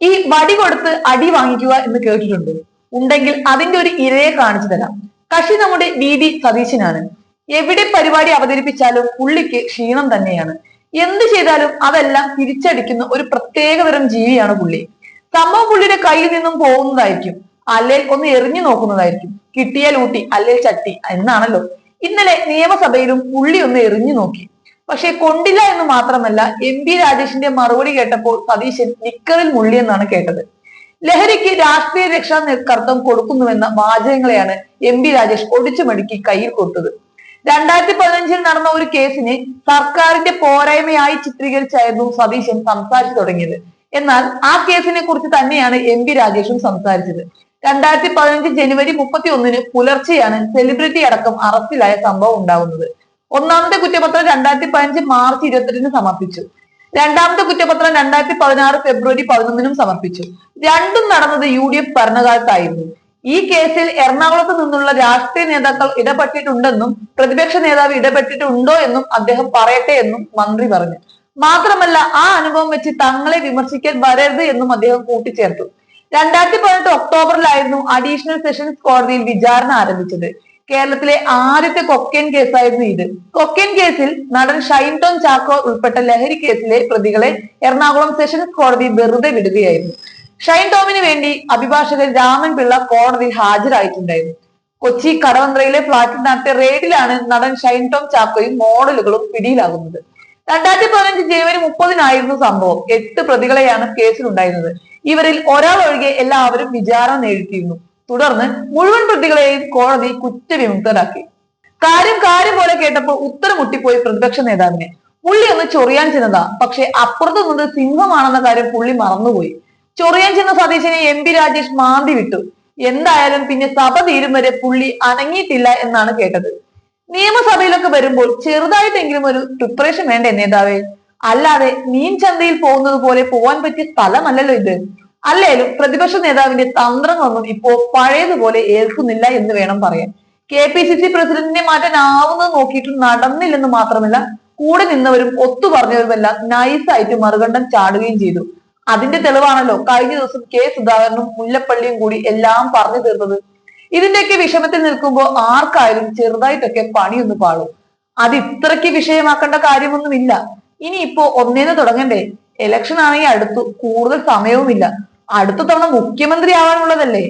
ഈ വടി കൊടുത്ത് അടി വാങ്ങിക്കുക എന്ന് കേട്ടിട്ടുണ്ട്? ഉണ്ടെങ്കിൽ അതിന്റെ ഒരു ഇരയെ കാണിച്ചു തരാം. കക്ഷി നമ്മുടെ വി ഡി സതീശനാണ്. എവിടെ പരിപാടി അവതരിപ്പിച്ചാലും പുള്ളിക്ക് ക്ഷീണം തന്നെയാണ്. എന്ത് ചെയ്താലും അതെല്ലാം തിരിച്ചടിക്കുന്ന ഒരു പ്രത്യേകതരം ജീവിയാണ് പുള്ളി. സംഭവം പുള്ളിയുടെ കയ്യിൽ നിന്നും പോകുന്നതായിരിക്കും. അല്ലേൽ ഒന്ന് എറിഞ്ഞു നോക്കുന്നതായിരിക്കും. കിട്ടിയാൽ ഊട്ടി അല്ലേൽ ചട്ടി എന്നാണല്ലോ. ഇന്നലെ നിയമസഭയിലും പുള്ളി ഒന്ന് എറിഞ്ഞു നോക്കി. പക്ഷെ കൊണ്ടില്ല എന്ന് മാത്രമല്ല എം പി രാജേഷിന്റെ മറുപടി കേട്ടപ്പോൾ സതീശൻ നിക്കറിൽ മുള്ളിയെന്നാണ് കേട്ടത്. ലഹരിക്ക് രാഷ്ട്രീയ രക്ഷാ കർത്തം കൊടുക്കുന്നുവെന്ന വാചകങ്ങളെയാണ് എം പി രാജേഷ് ഒടിച്ചു മടുക്കി കയ്യിൽ കൊടുത്തത്. രണ്ടായിരത്തി പതിനഞ്ചിൽ നടന്ന ഒരു കേസിനെ സർക്കാരിന്റെ പോരായ്മയായി ചിത്രീകരിച്ചായിരുന്നു സതീശൻ സംസാരിച്ചു തുടങ്ങിയത്. എന്നാൽ ആ കേസിനെ കുറിച്ച് തന്നെയാണ് എം പി രാജേഷും സംസാരിച്ചത്. രണ്ടായിരത്തി പതിനഞ്ച് ജനുവരി മുപ്പത്തി ഒന്നിന് പുലർച്ചെയാണ് സെലിബ്രിറ്റി അടക്കം അറസ്റ്റിലായ സംഭവം ഉണ്ടാകുന്നത് ഒന്നാമത്തെ കുറ്റപത്രം രണ്ടായിരത്തി പതിനഞ്ച് മാർച്ച് ഇരുപത്തെട്ടിന് സമർപ്പിച്ചു. രണ്ടാമത്തെ കുറ്റപത്രം രണ്ടായിരത്തി പതിനാറ് ഫെബ്രുവരി പതിനൊന്നിനും സമർപ്പിച്ചു. രണ്ടും നടന്നത് യു ഡി എഫ് ഭരണകാലത്തായിരുന്നു. ഈ കേസിൽ എറണാകുളത്ത് നിന്നുള്ള രാഷ്ട്രീയ നേതാക്കൾ ഇടപെട്ടിട്ടുണ്ടെന്നും പ്രതിപക്ഷ നേതാവ് ഇടപെട്ടിട്ടുണ്ടോ എന്നും അദ്ദേഹം പറയട്ടെ എന്നും മന്ത്രി പറഞ്ഞു. മാത്രമല്ല ആ അനുഭവം വെച്ച് തങ്ങളെ വിമർശിക്കാൻ വരരുത് എന്നും അദ്ദേഹം കൂട്ടിച്ചേർത്തു. രണ്ടായിരത്തി പതിനെട്ട് ഒക്ടോബറിലായിരുന്നു അഡീഷണൽ സെഷൻസ് കോടതിയിൽ വിചാരണ ആരംഭിച്ചത്. കേരളത്തിലെ ആദ്യത്തെ കൊക്കൈൻ കേസായിരുന്നു ഇത്. കൊക്കൈൻ കേസിൽ നടൻ ഷൈൻ ടോം ചാക്കോ ഉൾപ്പെട്ട ലഹരി കേസിലെ പ്രതികളെ എറണാകുളം സെഷൻസ് കോടതി വെറുതെ വിടുകയായിരുന്നു. ഷൈൻ ടോമിന് വേണ്ടി അഭിഭാഷകൻ രാമൻ പിള്ള കോടതിയിൽ ഹാജരായിട്ടുണ്ടായിരുന്നു. കൊച്ചി കടവന്ത്രയിലെ ഫ്ളാറ്റിൽ നടത്തിയ റെയ്ഡിലാണ് നടൻ ഷൈൻ ടോം ചാക്കോയും മോഡലുകളും പിടിയിലാകുന്നത്. രണ്ടായിരത്തി പതിനഞ്ച് ജനുവരി മുപ്പതിനായിരുന്നു സംഭവം. എട്ട് പ്രതികളെയാണ് കേസിലുണ്ടായിരുന്നത്. ഇവരിൽ ഒരാൾ ഒഴികെ എല്ലാവരും വിചാരണ നേരിട്ടിരുന്നു. തുടർന്ന് മുഴുവൻ പ്രതികളെയും കോടതി കുറ്റവിമുക്തരാക്കി കാര്യം കാര്യം പോലെ കേട്ടപ്പോൾ ഉത്തരം മുട്ടിപ്പോയി പ്രതിപക്ഷ നേതാവിനെ. പുള്ളി ഒന്ന് ചൊറിയാൻ ചെന്നതാ. പക്ഷെ അപ്പുറത്ത് നിന്നത് സിംഹമാണെന്ന കാര്യം പുള്ളി മറന്നുപോയി. ചൊറിയാൻ ചെന്ന സതീശനെ എം പി രാജേഷ് മാന്തി വിട്ടു. എന്തായാലും പിന്നെ സഭ തീരും വരെ പുള്ളി അനങ്ങിയിട്ടില്ല എന്നാണ് കേട്ടത്. നിയമസഭയിലൊക്കെ വരുമ്പോൾ ചെറുതായിട്ടെങ്കിലും ഒരു പ്രിപ്പറേഷൻ വേണ്ടേ നേതാവേ? അല്ലാതെ മീൻ ചന്തയിൽ പോകുന്നത് പോലെ പോവാൻ പറ്റിയ സ്ഥലമല്ലല്ലോ ഇത്. അല്ലേലും പ്രതിപക്ഷ നേതാവിന്റെ തന്ത്രങ്ങളൊന്നും ഇപ്പോ പഴയതുപോലെ ഏൽക്കുന്നില്ല എന്ന് വേണം പറയാൻ. കെ പി സി സി പ്രസിഡന്റിനെ മാറ്റാനാവുന്നത് നോക്കിയിട്ട് നടന്നില്ലെന്ന് മാത്രമല്ല കൂടെ നിന്നവരും ഒത്തു പറഞ്ഞവരുമെല്ലാം നൈസായിട്ട് മറുകണ്ഠം ചാടുകയും ചെയ്തു. അതിന്റെ തെളിവാണല്ലോ കഴിഞ്ഞ ദിവസം കെ സുധാകരനും മുല്ലപ്പള്ളിയും കൂടി എല്ലാം പറഞ്ഞു തീർന്നത് ഇതിന്റെയൊക്കെ വിഷമത്തിൽ നിൽക്കുമ്പോൾ ആർക്കായാലും ചെറുതായിട്ടൊക്കെ പണിയൊന്ന് പാളും. അത് ഇത്രയ്ക്ക് വിഷയമാക്കേണ്ട കാര്യമൊന്നുമില്ല. ഇനിയിപ്പോ ഒന്നേന്ന് തുടങ്ങണ്ടേ? ഇലക്ഷൻ ആണെങ്കിൽ അടുത്തു കൂടുതൽ സമയവുമില്ല. അടുത്ത തവണ മുഖ്യമന്ത്രി ആവാനുള്ളതല്ലേ?